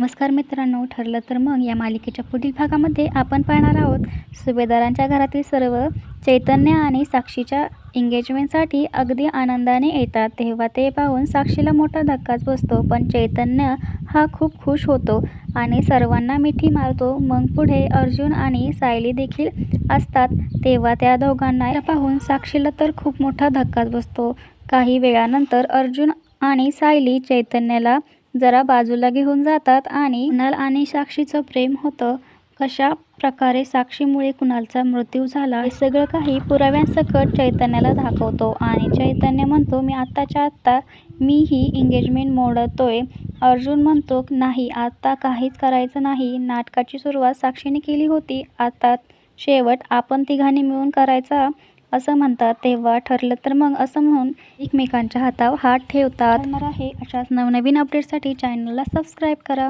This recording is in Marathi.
नमस्कार मित्रांनो ठरलं तर मग या मालिकेच्या पुढील भागामध्ये आपण पाहणार आहोत. सुभेदारांच्या घरातील सर्व चैतन्य आणि साक्षीच्या एंगेजमेंटसाठी अगदी आनंदाने येतात. तेव्हा ते पाहून साक्षीला मोठा धक्काच बसतो पण चैतन्य हा खूप खुश होतो आणि सर्वांना मिठी मारतो. मग पुढे अर्जुन आणि सायली देखील असतात. तेव्हा त्या दोघांना पाहून साक्षीला तर खूप मोठा धक्काच बसतो. काही वेळानंतर अर्जुन आणि सायली चैतन्याला जरा बाजूला घेऊन जातात आणि कुणाल आणि साक्षीचं प्रेम होतं. कशा प्रकारे साक्षीमुळे कुणालचा मृत्यू झाला हे सगळं काही पुराव्यांसकट चैतन्याला दाखवतो. आणि चैतन्य म्हणतो मी आत्ताच्या आत्ता मी ही एंगेजमेंट मोडतोय. अर्जुन म्हणतो नाही आत्ता काहीच करायचं नाही. नाटकाची सुरुवात साक्षीने केली होती. आता शेवट आपण तिघांनी मिळून करायचा असं म्हणतात. तेव्हा ठरलं तर मग असं म्हणून एकमेकांच्या हातावर हात ठेवतात. होणार आहे अशाच नवनवीन अपडेटसाठी चॅनलला सबस्क्राईब करा.